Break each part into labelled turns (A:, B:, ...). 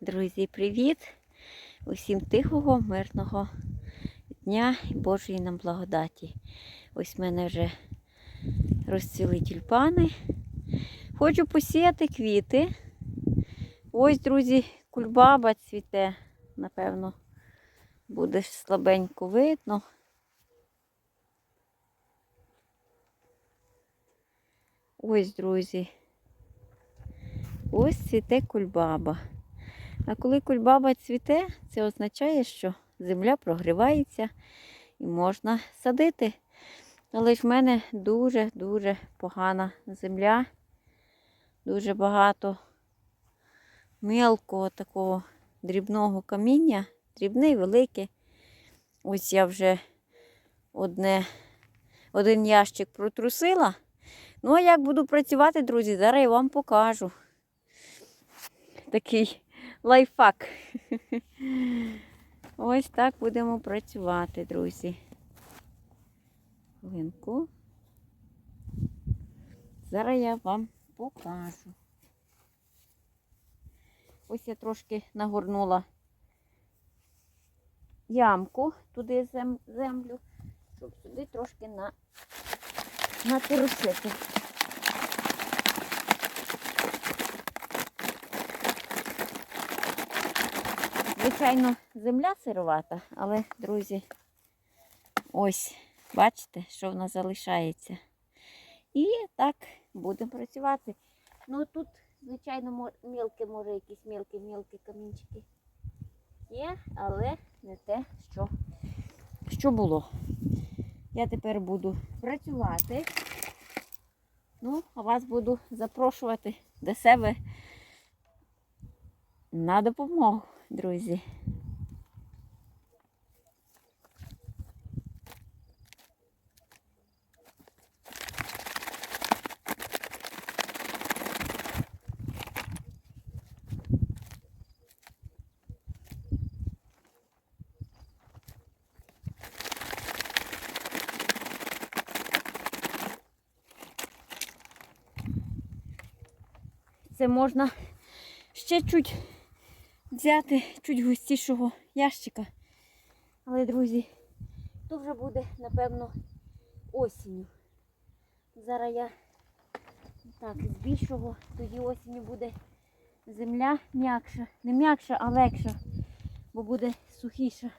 A: Друзі, привіт! Усім тихого, мирного дня і Божої нам благодаті. Ось в мене вже розцвіли тюльпани. Хочу посіяти квіти. Ось, друзі, кульбаба цвіте, напевно, буде слабенько видно. Ось, друзі. Ось цвіте кульбаба. А коли кульбаба цвіте, це означає, що земля прогрівається і можна садити. Але ж в мене дуже-дуже погана земля. Дуже багато мелкого такого дрібного каміння, дрібне і велике. Ось я вже одне, один ящик протрусила. Ну, а як буду працювати, друзі, зараз я вам покажу. Такий лайфхак. Ось так будемо працювати, друзі. Хвилинку. Зараз я вам покажу. Ось я трошки нагорнула ямку туди землю, щоб сюди трошки на, натрусити. Звичайно, земля сировата, але, друзі, ось, бачите, що вона залишається. І так будемо працювати. Ну тут, звичайно, мілкі, може, якісь мілкі-мілкі камінчики є, але не те, що, що було. Я тепер буду працювати. Ну, а вас буду запрошувати до себе на допомогу, друзі. Це можна ще чуть взяти чуть густішого ящика. Але, друзі, то вже буде, напевно, осінню. Зараз я так, з більшого, тоді осінню буде земля м'якша. Не м'якша, а легша, бо буде сухіша.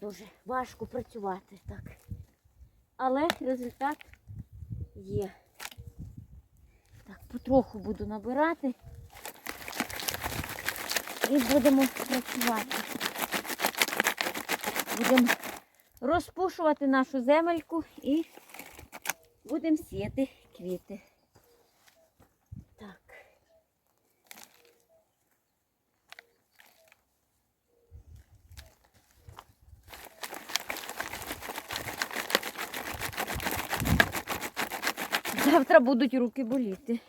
A: Дуже важко працювати так. Але результат є. Так, потроху буду набирати і будемо працювати. Будемо розпушувати нашу земельку і будемо сіяти квіти. Так. Завтра будуть руки боліти.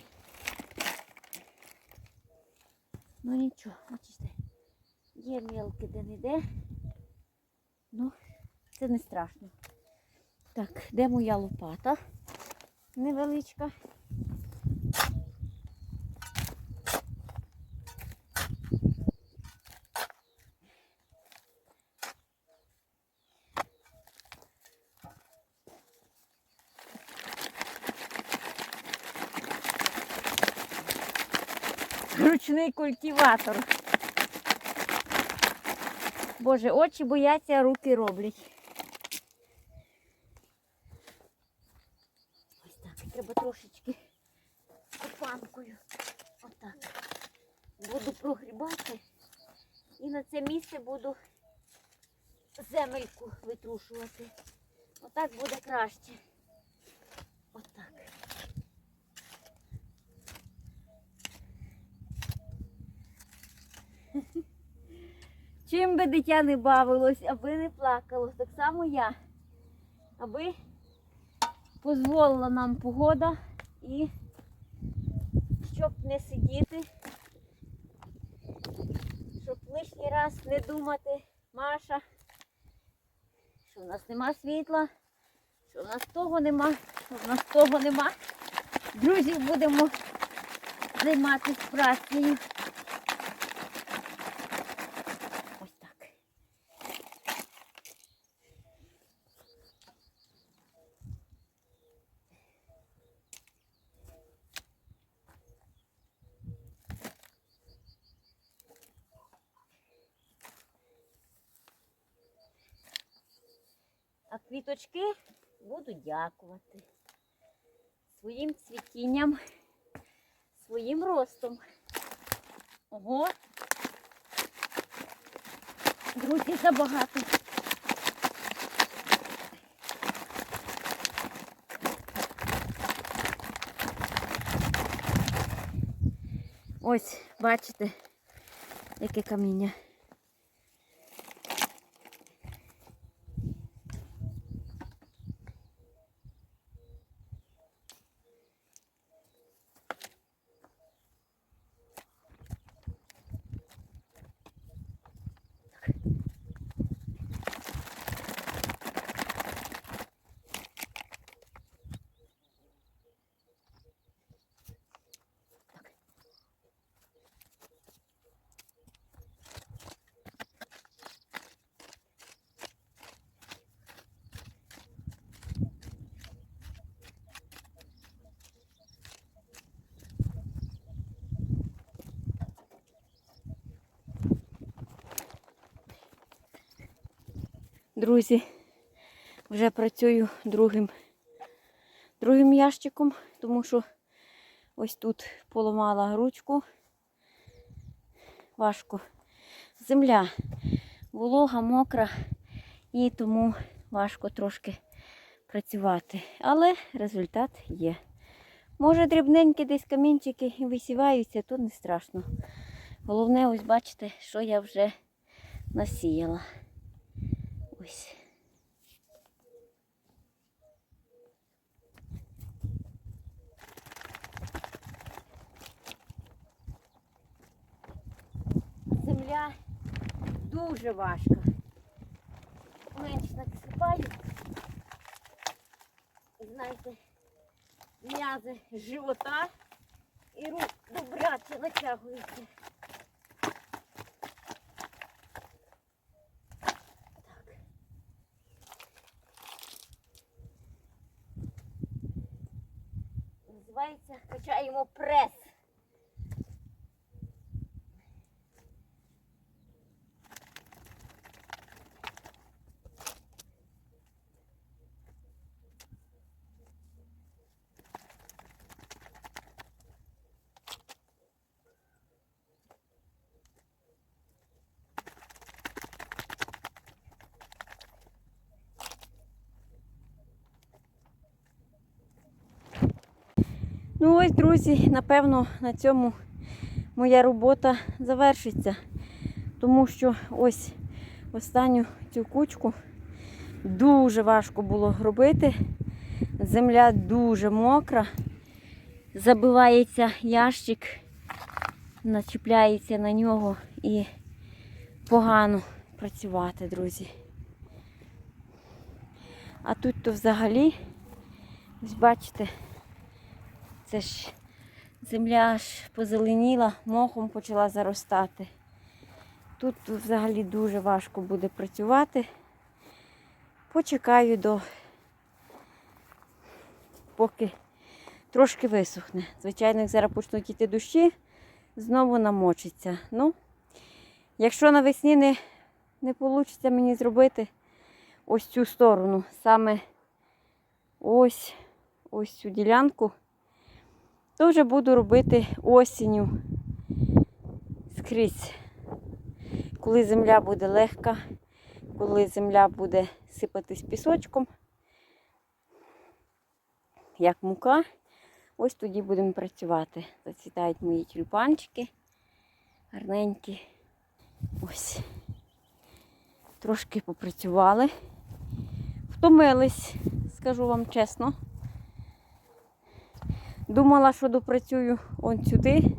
A: Ну нічого, бачите, є мілки де не де. Ну, це не страшно. Так, де моя лопата невеличка. Ручний культиватор. Боже, очі бояться, руки роблять. Ось так, треба трошечки копанкою. Отак. Буду прогрібати. І на це місце буду земельку витрушувати. Отак буде краще. Чим би дитя не бавилось, аби не плакало, так само я. Аби дозволила нам погода і щоб не сидіти, щоб лишній раз не думати, Маша, що в нас нема світла, що в нас того нема, що в нас того нема. Друзі, будемо займатися працею. Ось так. А квіточки буду дякувати своїм цвітінням, своїм ростом. Ого. Друзі, забагато. Ось, бачите, яке каміння. Друзі, вже працюю другим, другим ящиком, тому що ось тут поламала ручку. Важко. Земля волога, мокра, і тому важко трошки працювати. Але результат є. Може, дрібненькі десь камінчики висіваються, то не страшно. Головне, ось бачите, що я вже насіяла. Ось. Земля дуже важка. Менше насипаю. Знаєте, м'язи живота і рук добряче натягуються. Так. Називається качаємо прес. Ну ось, друзі, напевно, на цьому моя робота завершиться. Тому що ось останню цю кучку дуже важко було робити. Земля дуже мокра. Забивається ящик, начіпляється на нього і погано працювати, друзі. А тут то взагалі, ось бачите, це ж земля аж позеленіла, мохом почала заростати. Тут взагалі дуже важко буде працювати. Почекаю до поки трошки висохне. Звичайно, як зараз почнуть йти дощі, знову намочиться. Ну, якщо навесні не, не вийде мені зробити ось цю сторону, саме ось ось цю ділянку, то вже буду робити осінню скрізь. Коли земля буде легка, коли земля буде сипатись пісочком, як мука, ось тоді будемо працювати. Зацвітають мої тюльпанчики, гарненькі. Ось. Трошки попрацювали. Втомились, скажу вам чесно. Думала, що допрацюю он сюди,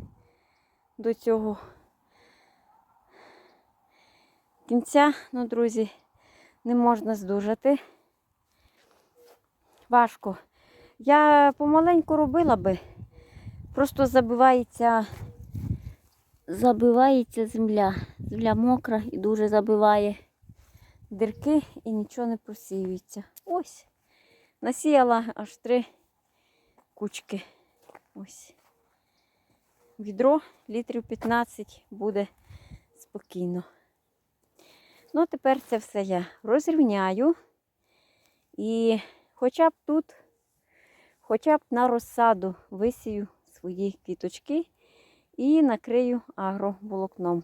A: до цього кінця, ну, друзі, не можна здужати. Важко. Я помаленьку робила би, Просто забивається, забивається земля. Земля мокра і дуже забиває дірки і нічого не просіюється. Ось. Насіяла аж три кучки. Ось. Відро літрів 15 буде спокійно. Ну, тепер це все я розрівняю. І хоча б тут, хоча б на розсаду висію свої квіточки і накрию агроволокном.